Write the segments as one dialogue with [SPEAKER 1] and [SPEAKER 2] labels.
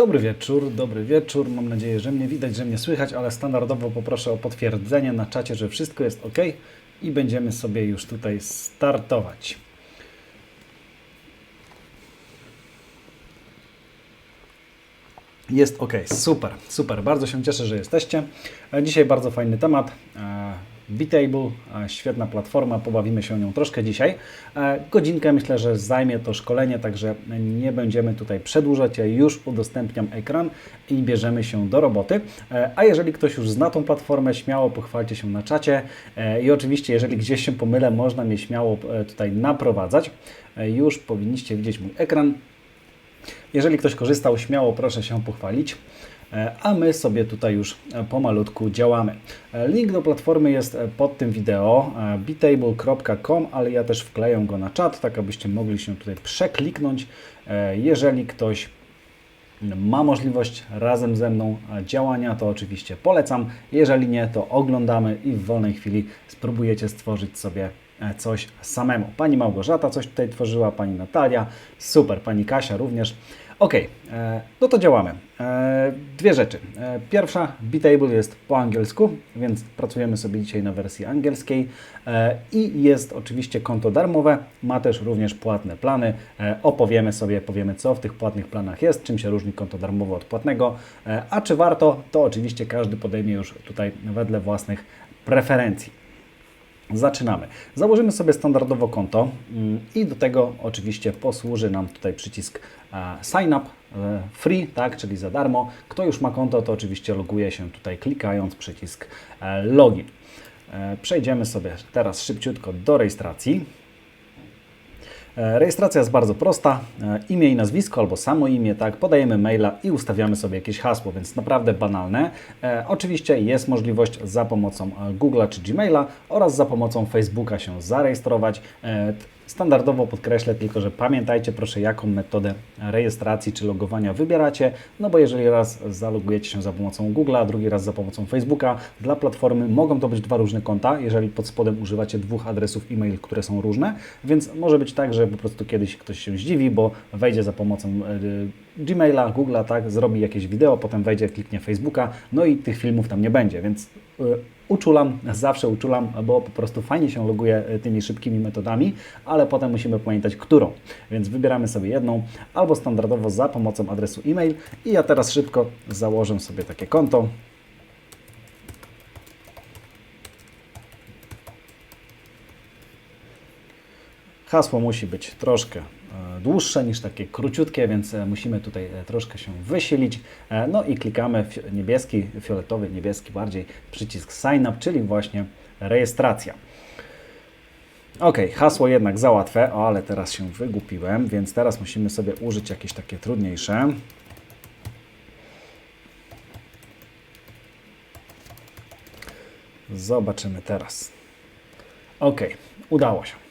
[SPEAKER 1] Dobry wieczór, dobry wieczór. Mam nadzieję, że mnie widać, że mnie słychać, ale standardowo poproszę o potwierdzenie na czacie, że wszystko jest ok i będziemy sobie już tutaj startować. Jest ok, super, super. Bardzo się cieszę, że jesteście. E, Dzisiaj bardzo fajny temat. E, Beatable, e, świetna platforma, pobawimy się nią troszkę dzisiaj. E, Godzinkę myślę, że zajmie to szkolenie, także nie będziemy tutaj przedłużać. Ja już udostępniam ekran i bierzemy się do roboty. E, A jeżeli ktoś już zna tą platformę, śmiało pochwalcie się na czacie. E, I oczywiście, jeżeli gdzieś się pomylę, można mnie śmiało tutaj naprowadzać. Już powinniście widzieć mój ekran. Jeżeli ktoś korzystał, śmiało proszę się pochwalić. E, A my sobie tutaj już e, pomalutku działamy. E, Link do platformy jest pod tym wideo bitable.com, ale ja też wkleję go na czat, tak abyście mogli się tutaj przekliknąć. Jeżeli ktoś ma możliwość razem ze mną działania, to oczywiście polecam. Jeżeli nie, to oglądamy i w wolnej chwili spróbujecie stworzyć sobie coś samemu. Pani Małgorzata coś tutaj tworzyła, pani Natalia, super, pani Kasia również. Ok, e, no to działamy. E, Dwie rzeczy. E, Pierwsza, Beatable jest po angielsku, więc pracujemy sobie dzisiaj na wersji angielskiej i jest oczywiście konto darmowe, ma też również płatne plany. Opowiemy sobie, powiemy co w tych płatnych planach jest, czym się różni konto darmowe od płatnego, a czy warto, to oczywiście każdy podejmie już tutaj wedle własnych preferencji. Zaczynamy. Założymy sobie standardowo konto mm, i do tego oczywiście posłuży nam tutaj przycisk e, Sign Up e, Free, tak, czyli za darmo. Kto już ma konto, to oczywiście loguje się tutaj klikając przycisk e, Login. Przejdziemy sobie teraz szybciutko do rejestracji. E, Rejestracja jest bardzo prosta. E, Imię i nazwisko albo samo imię, tak, podajemy maila i ustawiamy sobie jakieś hasło, więc naprawdę banalne. E, oczywiście jest możliwość za pomocą Google'a czy Gmaila oraz za pomocą Facebooka się zarejestrować. Standardowo podkreślę tylko, że pamiętajcie proszę, jaką metodę rejestracji czy logowania wybieracie, no bo jeżeli raz zalogujecie się za pomocą Google'a, a drugi raz za pomocą Facebooka, dla platformy mogą to być dwa różne konta, jeżeli pod spodem używacie dwóch adresów e-mail, które są różne, więc może być tak, że po prostu kiedyś ktoś się zdziwi, bo wejdzie za pomocą e, Gmaila, Google'a, tak, zrobi jakieś wideo, potem wejdzie, kliknie Facebooka, no i tych filmów tam nie będzie, więc e, uczulam, zawsze uczulam, bo po prostu fajnie się loguje e, tymi szybkimi metodami, ale potem musimy pamiętać, którą. Więc wybieramy sobie jedną, albo standardowo za pomocą adresu e-mail i ja teraz szybko założę sobie takie konto. Hasło musi być troszkę dłuższe niż takie króciutkie, więc e, musimy tutaj e, troszkę się wysilić. E, No i klikamy niebieski, fioletowy, niebieski bardziej przycisk Sign Up, czyli właśnie rejestracja. Ok, hasło jednak za łatwe, o, ale teraz się wygupiłem, więc teraz musimy sobie użyć jakieś takie trudniejsze. Zobaczymy teraz. Ok, udało się.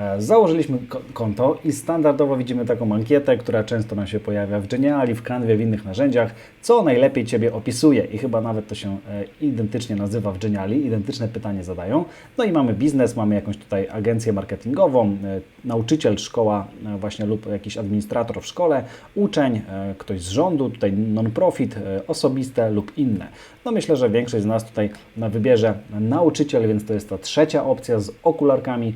[SPEAKER 1] E, Założyliśmy ko- konto i standardowo widzimy taką ankietę, która często nam się pojawia w Geniali, w Canwie, w innych narzędziach, co najlepiej Ciebie opisuje i chyba nawet to się e, identycznie nazywa w Geniali, identyczne pytanie zadają. No i mamy biznes, mamy jakąś tutaj agencję marketingową, e, nauczyciel, szkoła właśnie lub jakiś administrator w szkole, uczeń, ktoś z rządu, tutaj non-profit, osobiste lub inne. No myślę, że większość z nas tutaj wybierze nauczyciel, więc to jest ta trzecia opcja z okularkami.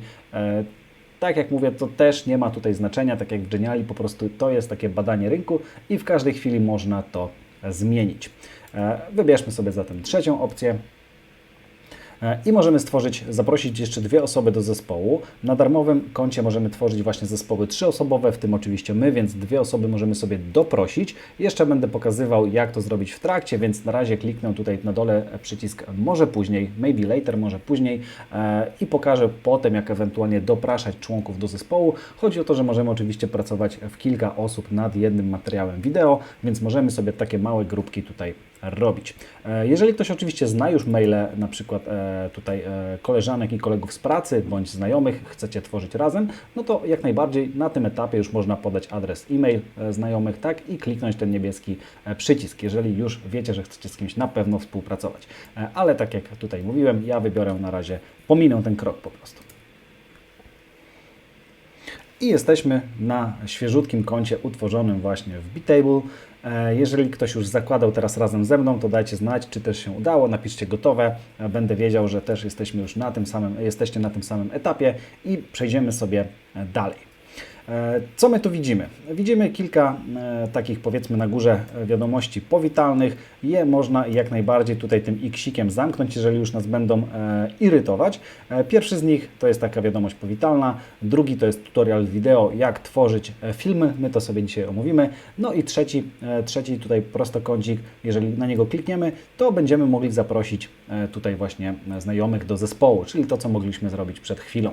[SPEAKER 1] Tak jak mówię, to też nie ma tutaj znaczenia, tak jak w Geniali, po prostu to jest takie badanie rynku i w każdej chwili można to zmienić. E, Wybierzmy sobie zatem trzecią opcję. E, I możemy stworzyć, zaprosić jeszcze dwie osoby do zespołu. Na darmowym koncie możemy tworzyć właśnie zespoły trzyosobowe, w tym oczywiście my, więc dwie osoby możemy sobie doprosić. Jeszcze będę pokazywał, jak to zrobić w trakcie, więc na razie kliknę tutaj na dole przycisk może później, maybe later, może później e, i pokażę potem, jak ewentualnie dopraszać członków do zespołu. Chodzi o to, że możemy oczywiście pracować w kilka osób nad jednym materiałem wideo, więc możemy sobie takie małe grupki tutaj robić. E, Jeżeli ktoś oczywiście zna już maile na przykład e, tutaj e, koleżanek i kolegów z pracy bądź znajomych, chcecie tworzyć razem, no to jak najbardziej na tym etapie już można podać adres e-mail znajomych, tak i kliknąć ten niebieski przycisk, jeżeli już wiecie, że chcecie z kimś na pewno współpracować. Ale tak jak tutaj mówiłem, ja wybiorę na razie, pominę ten krok po prostu. I jesteśmy na świeżutkim koncie utworzonym właśnie w Bitable. E, Jeżeli ktoś już zakładał teraz razem ze mną, to dajcie znać, czy też się udało. Napiszcie gotowe. E, Będę wiedział, że też jesteśmy już na tym samym, jesteście na tym samym etapie i przejdziemy sobie e, dalej. E, Co my tu widzimy? Widzimy kilka e, takich powiedzmy na górze e, wiadomości powitalnych. Je można jak najbardziej tutaj tym iksikiem zamknąć, jeżeli już nas będą irytować. Pierwszy z nich to jest taka wiadomość powitalna, drugi to jest tutorial wideo, jak tworzyć filmy. My to sobie dzisiaj omówimy. No i trzeci, trzeci tutaj prostokącik, jeżeli na niego klikniemy, to będziemy mogli zaprosić tutaj właśnie znajomych do zespołu, czyli to, co mogliśmy zrobić przed chwilą.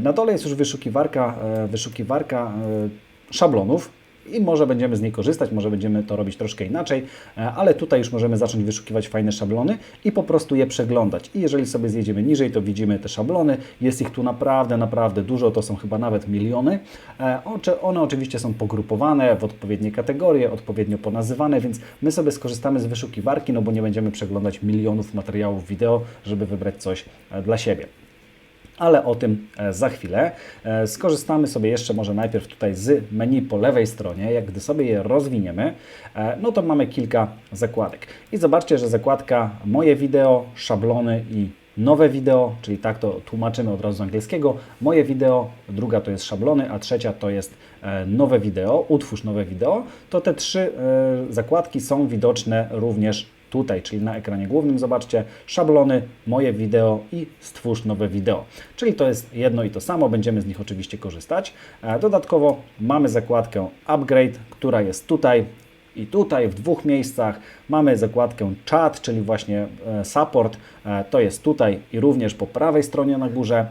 [SPEAKER 1] Na dole jest już wyszukiwarka, e, wyszukiwarka e, szablonów i może będziemy z niej korzystać, może będziemy to robić troszkę inaczej, e, ale tutaj już możemy zacząć wyszukiwać fajne szablony i po prostu je przeglądać. I jeżeli sobie zjedziemy niżej, to widzimy te szablony. Jest ich tu naprawdę, naprawdę dużo, to są chyba nawet miliony. E, One oczywiście są pogrupowane w odpowiednie kategorie, odpowiednio ponazywane, więc my sobie skorzystamy z wyszukiwarki, no bo nie będziemy przeglądać milionów materiałów wideo, żeby wybrać coś dla siebie ale o tym e, za chwilę. E, Skorzystamy sobie jeszcze może najpierw tutaj z menu po lewej stronie. Jak gdy sobie je rozwiniemy, e, no to mamy kilka zakładek. I zobaczcie, że zakładka moje wideo, szablony i nowe wideo, czyli tak to tłumaczymy od razu z angielskiego. Moje wideo, druga to jest szablony, a trzecia to jest nowe wideo, utwórz nowe wideo. To te trzy zakładki są widoczne również tutaj, czyli na ekranie głównym, zobaczcie, szablony, moje wideo i stwórz nowe wideo. Czyli to jest jedno i to samo, będziemy z nich oczywiście korzystać. E, Dodatkowo mamy zakładkę upgrade, która jest tutaj i tutaj w dwóch miejscach. Mamy zakładkę chat, czyli właśnie e, support, e, to jest tutaj i również po prawej stronie na górze.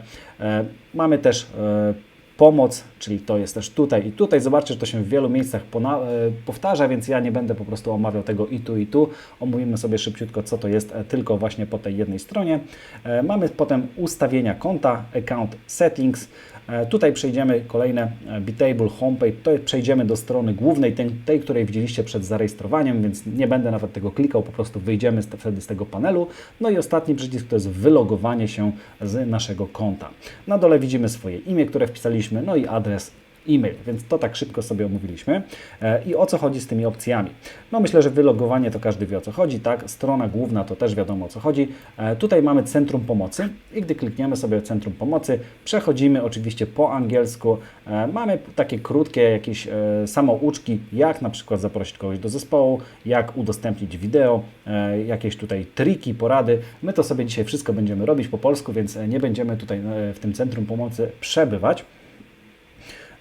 [SPEAKER 1] Mamy też pomoc, czyli to jest też tutaj i tutaj. Zobaczcie, że to się w wielu miejscach e, powtarza, więc ja nie będę po prostu omawiał tego i tu, i tu. Omówimy sobie szybciutko, co to jest e, tylko właśnie po tej jednej stronie. E, Mamy potem ustawienia konta, account settings. E, Tutaj przejdziemy kolejne e, Bitable Homepage, to przejdziemy do strony głównej, tej, tej, której widzieliście przed zarejestrowaniem, więc nie będę nawet tego klikał, po prostu wyjdziemy z, wtedy z tego panelu. No i ostatni przycisk to jest wylogowanie się z naszego konta. Na dole widzimy swoje imię, które wpisaliśmy, no i adres e-mail, więc to tak szybko sobie omówiliśmy. E, I o co chodzi z tymi opcjami? No myślę, że wylogowanie to każdy wie o co chodzi, tak? Strona główna to też wiadomo o co chodzi. E, Tutaj mamy Centrum Pomocy i gdy klikniemy sobie Centrum Pomocy, przechodzimy oczywiście po angielsku. E, Mamy takie krótkie jakieś samouczki, jak na przykład zaprosić kogoś do zespołu, jak udostępnić wideo, jakieś tutaj triki, porady. My to sobie dzisiaj wszystko będziemy robić po polsku, więc nie będziemy tutaj w tym Centrum Pomocy przebywać.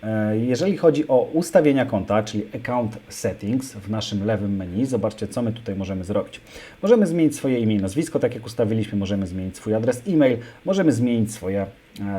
[SPEAKER 1] E, Jeżeli chodzi o ustawienia konta, czyli Account Settings w naszym lewym menu, zobaczcie, co my tutaj możemy zrobić. Możemy zmienić swoje imię i nazwisko, tak jak ustawiliśmy, możemy zmienić swój adres e-mail, możemy zmienić swoje,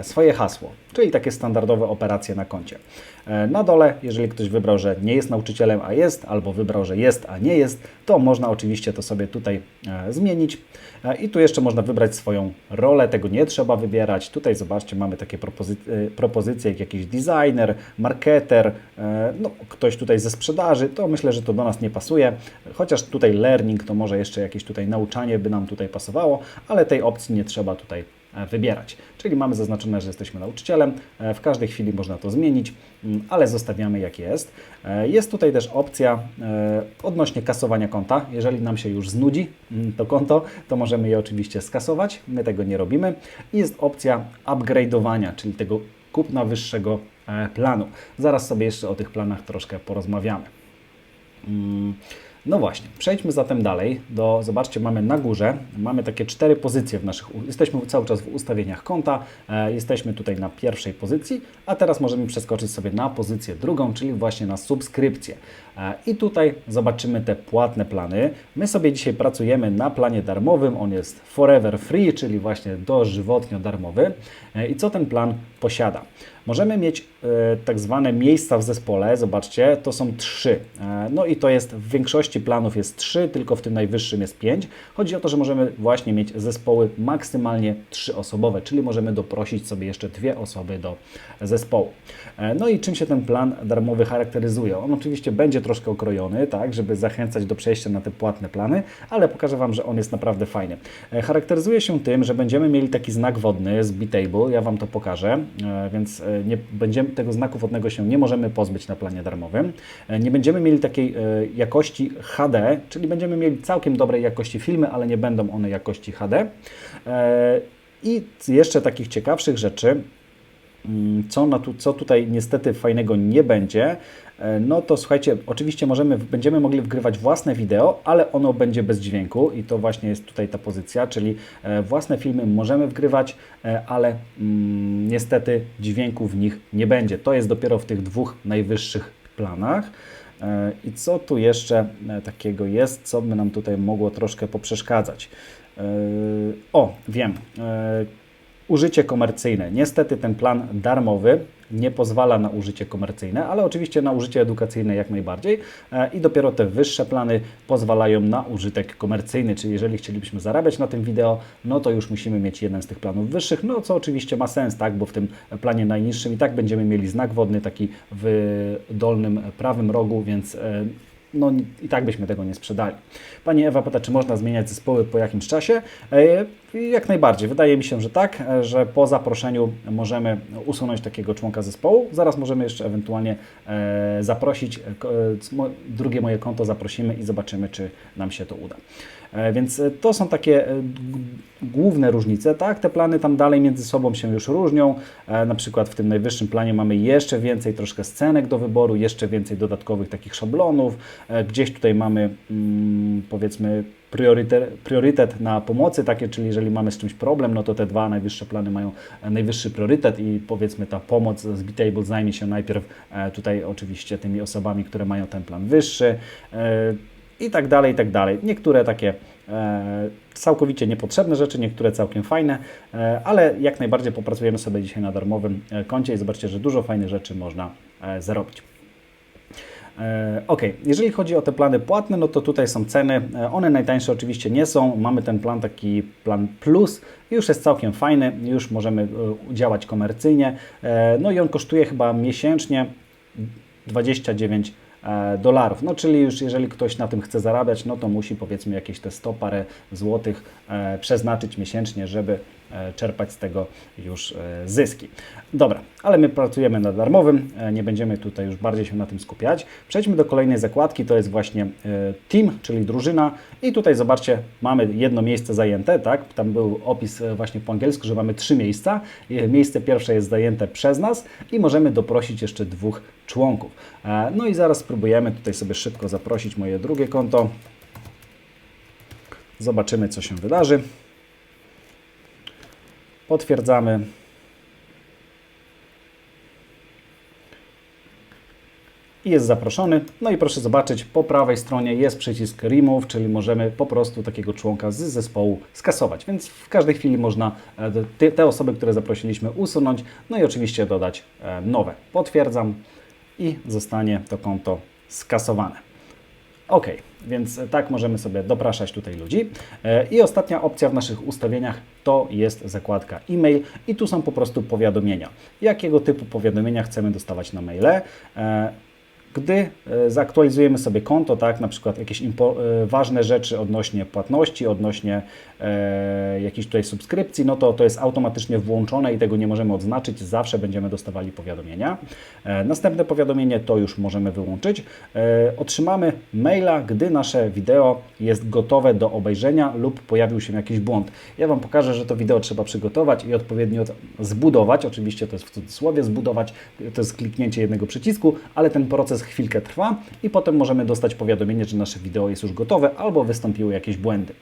[SPEAKER 1] swoje hasło, czyli takie standardowe operacje na koncie. E, Na dole, jeżeli ktoś wybrał, że nie jest nauczycielem, a jest, albo wybrał, że jest, a nie jest, to można oczywiście to sobie tutaj e, zmienić. E, I tu jeszcze można wybrać swoją rolę, tego nie trzeba wybierać. Tutaj zobaczcie, mamy takie propozy e, propozycje jak jakiś designer, marketer, e, no, ktoś tutaj ze sprzedaży, to myślę, że to do nas nie pasuje. Chociaż tutaj learning, to może jeszcze jakieś tutaj nauczanie by nam tutaj pasowało, ale tej opcji nie trzeba tutaj e, wybierać. Czyli mamy zaznaczone, że jesteśmy nauczycielem. E, W każdej chwili można to zmienić, mm, ale zostawiamy jak jest. E, Jest tutaj też opcja e, odnośnie kasowania konta. Jeżeli nam się już znudzi mm, to konto, to możemy je oczywiście skasować. My tego nie robimy. Jest opcja upgrade'owania, czyli tego kupna wyższego e, planu. Zaraz sobie jeszcze o tych planach troszkę porozmawiamy. No właśnie, przejdźmy zatem dalej. Do, zobaczcie, mamy na górze, mamy takie cztery pozycje w naszych, jesteśmy cały czas w ustawieniach konta, e, jesteśmy tutaj na pierwszej pozycji, a teraz możemy przeskoczyć sobie na pozycję drugą, czyli właśnie na subskrypcję. E, I tutaj zobaczymy te płatne plany. My sobie dzisiaj pracujemy na planie darmowym, on jest forever free, czyli właśnie dożywotnio darmowy. E, I co ten plan posiada? Możemy mieć e, tak zwane miejsca w zespole, zobaczcie, to są trzy. No i to jest w większości planów jest 3, tylko w tym najwyższym jest 5. Chodzi o to, że możemy właśnie mieć zespoły maksymalnie 3 osobowe, czyli możemy doprosić sobie jeszcze dwie osoby do zespołu. No i czym się ten plan darmowy charakteryzuje? On oczywiście będzie troszkę okrojony, tak, żeby zachęcać do przejścia na te płatne plany, ale pokażę Wam, że on jest naprawdę fajny. E, Charakteryzuje się tym, że będziemy mieli taki znak wodny z Bitable, ja Wam to pokażę, e, więc e, nie będziemy, tego znaku wodnego się nie możemy pozbyć na planie darmowym. Nie będziemy mieli takiej jakości HD, czyli będziemy mieli całkiem dobrej jakości filmy, ale nie będą one jakości HD. I jeszcze takich ciekawszych rzeczy, Mm, co, na tu, co tutaj niestety fajnego nie będzie, no to słuchajcie, oczywiście możemy, będziemy mogli wgrywać własne wideo, ale ono będzie bez dźwięku i to właśnie jest tutaj ta pozycja, czyli e, własne filmy możemy wgrywać, e, ale mm, niestety dźwięku w nich nie będzie. To jest dopiero w tych dwóch najwyższych planach. E, I co tu jeszcze e, takiego jest, co by nam tutaj mogło troszkę poprzeszkadzać? E, O, wiem. E, Użycie komercyjne. Niestety ten plan darmowy nie pozwala na użycie komercyjne, ale oczywiście na użycie edukacyjne jak najbardziej. E, I dopiero te wyższe plany pozwalają na użytek komercyjny, czyli jeżeli chcielibyśmy zarabiać na tym wideo, no to już musimy mieć jeden z tych planów wyższych, no co oczywiście ma sens, tak, bo w tym planie najniższym i tak będziemy mieli znak wodny taki w dolnym prawym rogu, więc e, no i tak byśmy tego nie sprzedali. Pani Ewa pyta, czy można zmieniać zespoły po jakimś czasie? E, Jak najbardziej. Wydaje mi się, że tak, e, że po zaproszeniu możemy usunąć takiego członka zespołu. Zaraz możemy jeszcze ewentualnie e, zaprosić, drugie moje konto zaprosimy i zobaczymy, czy nam się to uda. E, Więc e, to są takie e, główne różnice, tak? Te plany tam dalej między sobą się już różnią. Na przykład w tym najwyższym planie mamy jeszcze więcej troszkę scenek do wyboru, jeszcze więcej dodatkowych takich szablonów. Gdzieś tutaj mamy mm, powiedzmy priorytet, priorytet na pomocy takie, czyli jeżeli mamy z czymś problem, no to te dwa najwyższe plany mają najwyższy priorytet i powiedzmy ta pomoc z Bitable zajmie się najpierw tutaj oczywiście tymi osobami, które mają ten plan wyższy i tak dalej, i tak dalej. Niektóre takie e, całkowicie niepotrzebne rzeczy, niektóre całkiem fajne, e, ale jak najbardziej popracujemy sobie dzisiaj na darmowym e, koncie i zobaczcie, że dużo fajnych rzeczy można e, zarobić. E, Ok, jeżeli chodzi o te plany płatne, no to tutaj są ceny. E, One najtańsze oczywiście nie są. Mamy ten plan taki plan plus, już jest całkiem fajny, już możemy działać komercyjnie. No i on kosztuje chyba miesięcznie 29 e, dolarów. No czyli już jeżeli ktoś na tym chce zarabiać, no to musi powiedzmy jakieś te 100 parę złotych e, przeznaczyć miesięcznie, żeby e, czerpać z tego już e, zyski. Dobra, ale my pracujemy na darmowym, e, nie będziemy tutaj już bardziej się na tym skupiać. Przejdźmy do kolejnej zakładki, to jest właśnie e, team, czyli drużyna i tutaj zobaczcie, mamy jedno miejsce zajęte, tak? Tam był opis e, właśnie po angielsku, że mamy trzy miejsca. E, Miejsce pierwsze jest zajęte przez nas i możemy doprosić jeszcze dwóch członków. E, No i zaraz spróbujemy tutaj sobie szybko zaprosić moje drugie konto. Zobaczymy, co się wydarzy. Potwierdzamy. I jest zaproszony. No i proszę zobaczyć, po prawej stronie jest przycisk Remove, czyli możemy po prostu takiego członka z zespołu skasować. Więc w każdej chwili można e, te, osoby, które zaprosiliśmy, usunąć. No i oczywiście dodać e, nowe. Potwierdzam i zostanie to konto skasowane. Ok, więc tak możemy sobie dopraszać tutaj ludzi. E, I ostatnia opcja w naszych ustawieniach to jest zakładka e-mail i tu są po prostu powiadomienia. Jakiego typu powiadomienia chcemy dostawać na maile? Gdy e, zaktualizujemy sobie konto, tak, na przykład jakieś e, ważne rzeczy odnośnie płatności, odnośnie e, jakiejś tutaj subskrypcji, no to to jest automatycznie włączone i tego nie możemy odznaczyć, zawsze będziemy dostawali powiadomienia. E, następne powiadomienie to już możemy wyłączyć. E, otrzymamy maila, gdy nasze wideo jest gotowe do obejrzenia lub pojawił się jakiś błąd. Ja Wam pokażę, że to wideo trzeba przygotować i odpowiednio zbudować, oczywiście to jest w cudzysłowie zbudować, to jest kliknięcie jednego przycisku, ale ten proces chwilkę trwa i potem możemy dostać powiadomienie, że nasze wideo jest już gotowe albo wystąpiły jakieś błędy.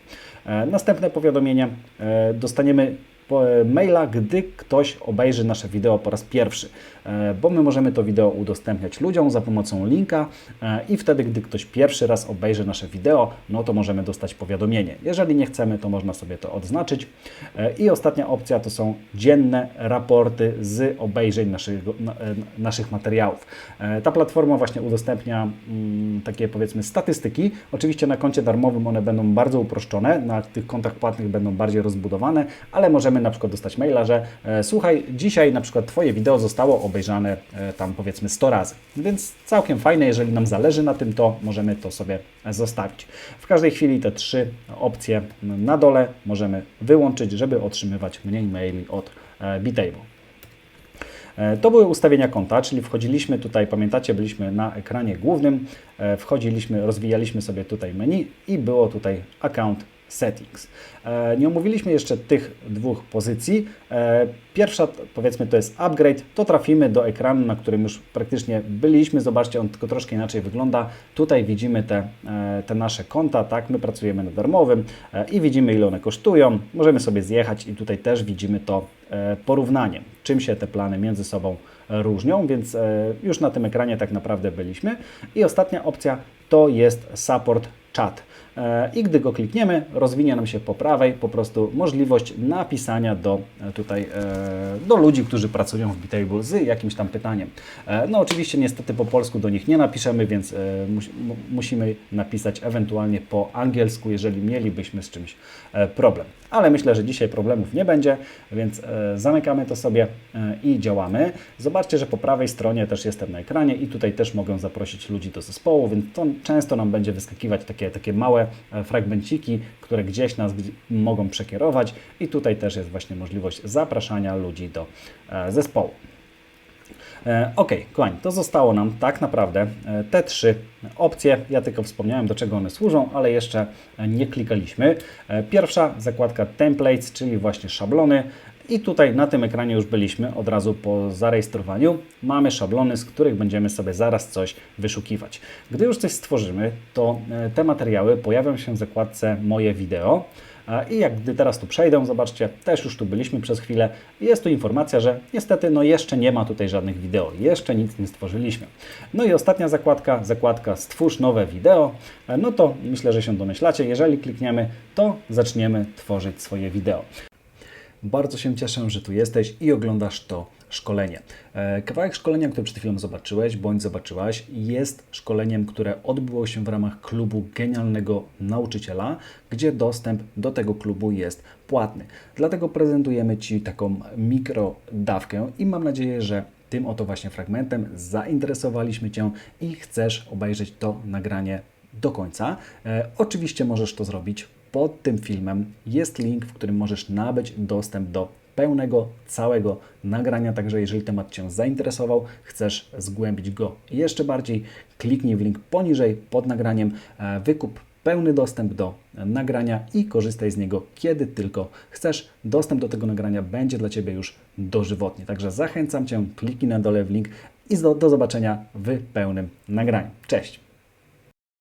[SPEAKER 1] E, Następne powiadomienie e, dostaniemy maila, gdy ktoś obejrzy nasze wideo po raz pierwszy, e, bo my możemy to wideo udostępniać ludziom za pomocą linka e, i wtedy, gdy ktoś pierwszy raz obejrzy nasze wideo, no to możemy dostać powiadomienie. Jeżeli nie chcemy, to można sobie to odznaczyć. E, I ostatnia opcja to są dzienne raporty z obejrzeń naszych, na- e, naszych materiałów. E, Ta platforma właśnie udostępnia mm, takie powiedzmy statystyki. Oczywiście na koncie darmowym one będą bardzo uproszczone, na tych kontach płatnych będą bardziej rozbudowane, ale możemy na przykład dostać maila, że e, słuchaj, dzisiaj na przykład Twoje wideo zostało obejrzane e, tam powiedzmy 100 razy. Więc całkiem fajne, jeżeli nam zależy na tym, to możemy to sobie zostawić. W każdej chwili te trzy opcje na dole możemy wyłączyć, żeby otrzymywać mniej maili od e, Bitable. To były ustawienia konta, czyli wchodziliśmy tutaj, pamiętacie, byliśmy na ekranie głównym, wchodziliśmy, rozwijaliśmy sobie tutaj menu i było tutaj account settings. E, Nie omówiliśmy jeszcze tych dwóch pozycji. E, Pierwsza, powiedzmy, to jest upgrade. To trafimy do ekranu, na którym już praktycznie byliśmy. Zobaczcie, on tylko troszkę inaczej wygląda. Tutaj widzimy te, e, te nasze konta, tak? My pracujemy na darmowym i widzimy, ile one kosztują. Możemy sobie zjechać i tutaj też widzimy to porównanie, czym się te plany między sobą różnią, więc już na tym ekranie tak naprawdę byliśmy. I ostatnia opcja to jest support chat. E, I gdy go klikniemy, rozwinie nam się po prawej po prostu możliwość napisania do e, tutaj e, do ludzi, którzy pracują w Bitable z jakimś tam pytaniem. No oczywiście niestety po polsku do nich nie napiszemy, więc mus, mu- musimy napisać ewentualnie po angielsku, jeżeli mielibyśmy z czymś problem. Ale myślę, że dzisiaj problemów nie będzie, więc zamykamy to sobie i działamy. Zobaczcie, że po prawej stronie też jestem na ekranie i tutaj też mogę zaprosić ludzi do zespołu, więc to często nam będzie wyskakiwać takie, takie małe e, fragmenciki, które gdzieś nas mogą przekierować i tutaj też jest właśnie możliwość zapraszania ludzi do e, zespołu. E, Ok, kochani, to zostało nam tak naprawdę te trzy opcje. Ja tylko wspomniałem, do czego one służą, ale jeszcze nie klikaliśmy. Pierwsza zakładka Templates, czyli właśnie szablony. I tutaj na tym ekranie już byliśmy od razu po zarejestrowaniu. Mamy szablony, z których będziemy sobie zaraz coś wyszukiwać. Gdy już coś stworzymy, to e, te materiały pojawią się w zakładce Moje wideo. A I jak gdy teraz tu przejdę, zobaczcie, też już tu byliśmy przez chwilę, jest tu informacja, że niestety no jeszcze nie ma tutaj żadnych wideo, jeszcze nic nie stworzyliśmy. No i ostatnia zakładka, zakładka stwórz nowe wideo, E, no to myślę, że się domyślacie, jeżeli klikniemy, to zaczniemy tworzyć swoje wideo. Bardzo się cieszę, że tu jesteś i oglądasz to szkolenie. E, Kawałek szkolenia, który przed chwilą zobaczyłeś bądź zobaczyłaś, jest szkoleniem, które odbyło się w ramach klubu Genialnego Nauczyciela, gdzie dostęp do tego klubu jest płatny. Dlatego prezentujemy Ci taką mikrodawkę i mam nadzieję, że tym oto właśnie fragmentem zainteresowaliśmy Cię i chcesz obejrzeć to nagranie do końca. E, oczywiście możesz to zrobić pod tym filmem. Jest link, w którym możesz nabyć dostęp do pełnego, całego nagrania. Także jeżeli temat Cię zainteresował, chcesz zgłębić go jeszcze bardziej, kliknij w link poniżej pod nagraniem, e, wykup pełny dostęp do nagrania i korzystaj z niego kiedy tylko chcesz. Dostęp do tego nagrania będzie dla Ciebie już dożywotnie. Także zachęcam Cię, kliknij na dole w link i do, do zobaczenia w pełnym nagraniu. Cześć!